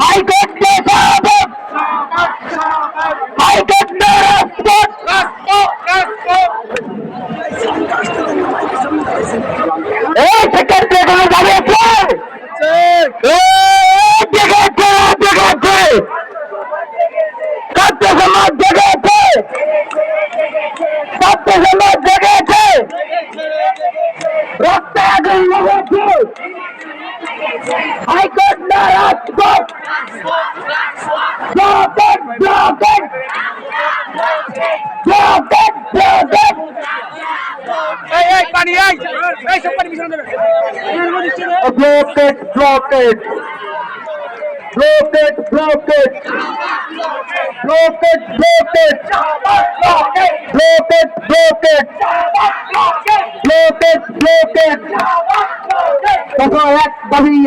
হাইকোর্টে শাহাদত হাইকোর্টে রাজপথ এই সেক্ষেত্রে Blocked it, blocked it. Blocked it, blocked it. Blocked it, blocked it. Blocked it, blocked it. Blocked it, blocked it. Blocked it, blocked it. That's all right, buddy.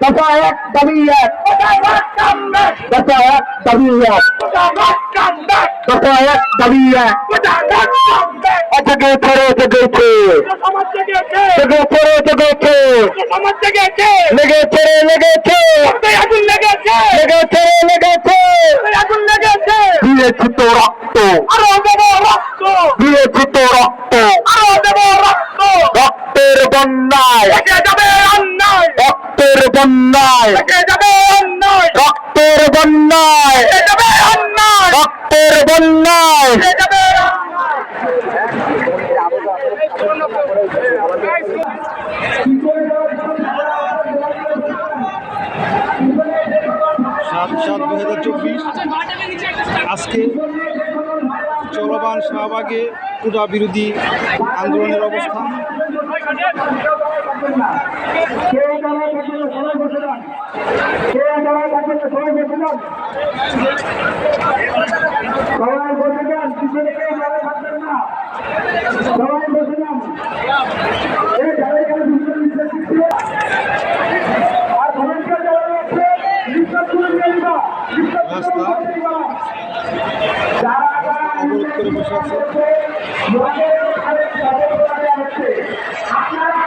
কথা এক দাবি এক কথা এক দাবি এক কথা এক দাবি এক থেকে ফেরে জেগেছে থেকে ফেরে জেগেছে লেগে ফেরে লেগেছে লেগেছে লেগেছে দিয়েছি তো রক্ত দিয়েছি তো রক্ত রক্তের বন্যায় রক্তের বন্যায়। রক্তের বন্যায়। রক্তের বন্যায়। সাত সাত দু আজকে চলমান শাহবাগে কুটা বিরোধী আন্দোলনের অবস্থা সবাই বসে যান যাবে থাকবেন না। রাস্তা। অবরোধ আপনারা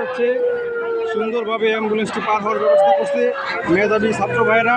যাচ্ছে। সুন্দরভাবে অ্যাম্বুলেন্সটি পার হওয়ার ব্যবস্থা করছে মেধাবী ছাত্র ভাইয়েরা।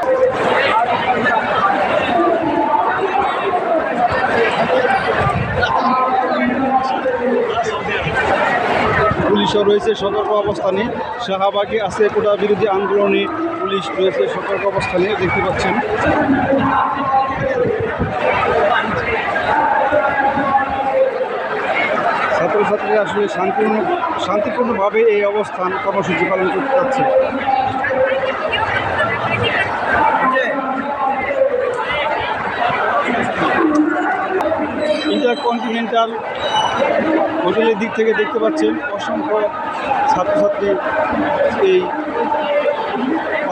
পুলিশও রয়েছে, সতর্ক অবস্থানে শাহবাগে আছে কোটা বিরোধী আন্দোলনে পুলিশ রয়েছে, সতর্ক অবস্থানে দেখতে পাচ্ছেন। ছাত্রছাত্রীরা আসলে শান্তিপূর্ণ শান্তিপূর্ণভাবে এই অবস্থান কর্মসূচি পালন করতে যাচ্ছে ইন্টারকন্টিনেন্টাল হোটেলের দিক থেকে দেখতে পাচ্ছেন অসংখ্য ছাত্রছাত্রী এই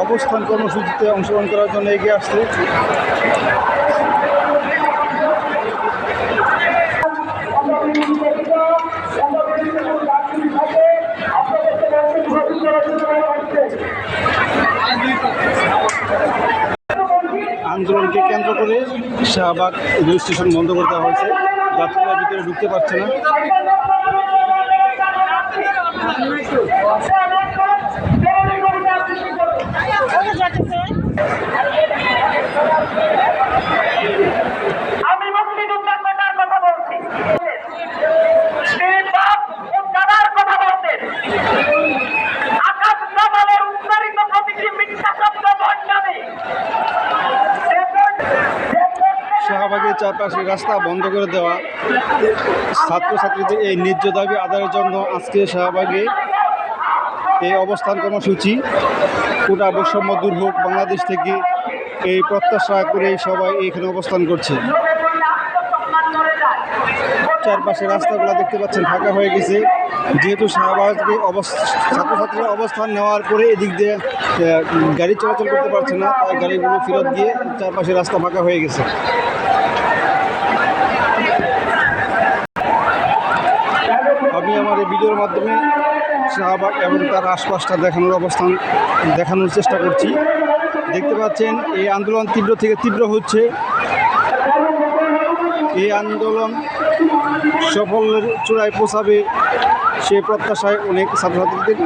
অবস্থান কর্মসূচিতে অংশগ্রহণ করার জন্য এগিয়ে আসছে। আন্দোলনকে কেন্দ্র করে শাহবাগ রেল স্টেশন বন্ধ করে দেওয়া হয়েছে। যাত্রীরা ভিতরে ঢুকতে পারছে না আমি মুক্তিযোদ্ধার কথার কথা বলছি চারপাশে রাস্তা বন্ধ করে দেওয়া। ছাত্রছাত্রীদের এই ন্যায্য দাবি আদায়ের জন্য আজকে শাহবাগে এই অবস্থান কর্মসূচি। কোটা বৈষম্য দূর হোক, বাংলাদেশ থেকে এই প্রত্যাশা করে সবাই এখানে অবস্থান করছে। চারপাশে রাস্তাগুলো দেখতে পাচ্ছেন, ফাঁকা হয়ে গেছে। যেহেতু শাহবাগে ছাত্রছাত্রীরা অবস্থান নেওয়ার পরে এদিক দিয়ে গাড়ি চলাচল করতে পারছে না, তাই গাড়িগুলো ফেরত দিয়ে চারপাশে রাস্তা ফাঁকা হয়ে গেছে। আমি আমার এই ভিডিওর মাধ্যমে শাহবাগ এবং তার আশপাশটা দেখানোর অবস্থান দেখানোর চেষ্টা করছি। দেখতে পাচ্ছেন, এই আন্দোলন তীব্র থেকে তীব্র হচ্ছে। এই আন্দোলন সফলের চূড়ায় পৌঁছাবে সে প্রত্যাশায় অনেক ছাত্রছাত্রীদের